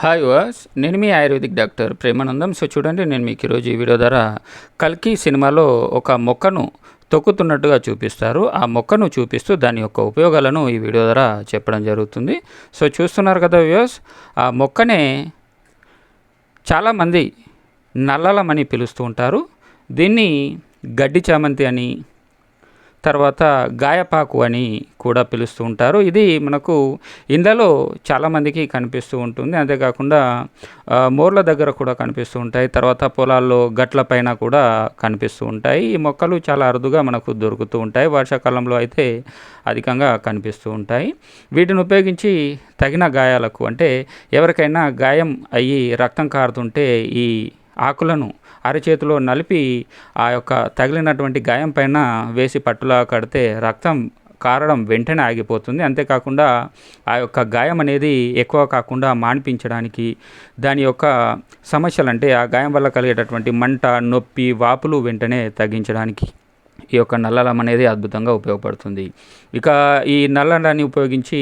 Hi వాస్ నేను మీ ఆయుర్వేదిక్ డాక్టర్ ప్రేమానందం. సో చూడండి నేను మీకు ఈరోజు ఈ వీడియో ద్వారా కల్కి సినిమాలో ఒక మొక్కను తొక్కుతున్నట్టుగా చూపిస్తారు. ఆ మొక్కను చూపిస్తూ దాని యొక్క ఉపయోగాలను ఈ వీడియో ద్వారా చెప్పడం జరుగుతుంది. సో చూస్తున్నారు కదా వ్యూస్ ఆ మొక్కనే చాలామంది నల్లలమని పిలుస్తూ ఉంటారు. దీన్ని గడ్డి చామంతి అని తర్వాత గాయపాకు అని కూడా పిలుస్తూ ఉంటారు. ఇది మనకు ఇండ్లలో చాలామందికి కనిపిస్తూ ఉంటుంది. అంతేకాకుండా మోర్ల దగ్గర కూడా కనిపిస్తూ ఉంటాయి. తర్వాత పొలాల్లో గట్ల పైన కూడా కనిపిస్తూ ఉంటాయి. ఈ మొక్కలు చాలా అరుదుగా మనకు దొరుకుతూ ఉంటాయి. వర్షాకాలంలో అయితే అధికంగా కనిపిస్తూ ఉంటాయి. వీటిని ఉపయోగించి తగిన గాయాలకు అంటే ఎవరికైనా గాయం అయ్యి రక్తం కారుతుంటే ఈ ఆకులను అరచేతిలో నలిపి ఆ యొక్క తగిలినటువంటి గాయం పైన వేసి పట్టులా కడితే రక్తం కారడం వెంటనే ఆగిపోతుంది. అంతేకాకుండా ఆ యొక్క గాయం అనేది ఎక్కువ కాకుండా మాన్పించడానికి దాని యొక్క సమస్యలు అంటే ఆ గాయం వల్ల కలిగేటటువంటి మంట నొప్పి వాపులు వెంటనే తగ్గించడానికి ఈ యొక్క నల్లలం అనేది అద్భుతంగా ఉపయోగపడుతుంది. ఇక ఈ నల్లలాన్ని ఉపయోగించి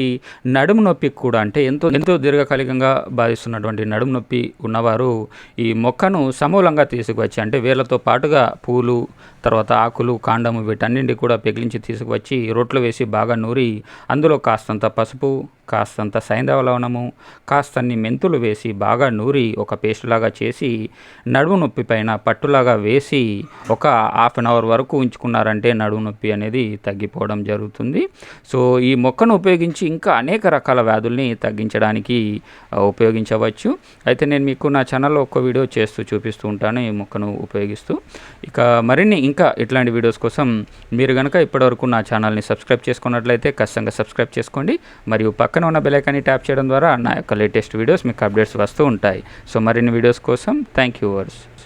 నడుము నొప్పికి కూడా అంటే ఎంతో ఎంతో దీర్ఘకాలికంగా బాధిస్తున్నటువంటి నడుము నొప్పి ఉన్నవారు ఈ మొక్కను సమూలంగా తీసుకువచ్చి అంటే వేర్లతో పాటుగా పూలు తర్వాత ఆకులు కాండము వీటన్నింటి కూడా పెగిలించి తీసుకువచ్చి రొట్లు వేసి బాగా నూరి అందులో కాస్తంత పసుపు కాస్తంత సైంధవ లవణము కాస్తన్ని మెంతులు వేసి బాగా నూరి ఒక పేస్ట్ లాగా చేసి నడుము నొప్పి పైన పట్టులాగా వేసి ఒక హాఫ్ అన్ అవర్ వరకు ఉంచుకున్నారంటే నడుము నొప్పి అనేది తగ్గిపోవడం జరుగుతుంది. సో ఈ మొక్కను ఉపయోగించి ఇంకా అనేక రకాల వ్యాధుల్ని తగ్గించడానికి ఉపయోగించవచ్చు. అయితే నేను మీకు నా ఛానల్లో ఒక్క వీడియో చేస్తూ చూపిస్తూ ఉంటాను ఈ మొక్కను ఉపయోగిస్తూ. ఇక మరిన్ని ఇంకా ఇట్లాంటి వీడియోస్ కోసం మీరు కనుక ఇప్పటివరకు నా ఛానల్ని సబ్స్క్రైబ్ చేసుకున్నట్లయితే ఖచ్చితంగా సబ్స్క్రైబ్ చేసుకోండి. మరియు పక్క పక్కన ఉన్న బెలైకాన్ని ట్యాప్ చేయడం ద్వారా నా యొక్క లేటెస్ట్ వీడియోస్ మీకు అప్డేట్స్ వస్తూ ఉంటాయి. సో మరిన్ని వీడియోస్ కోసం థ్యాంక్ యూ వర్స్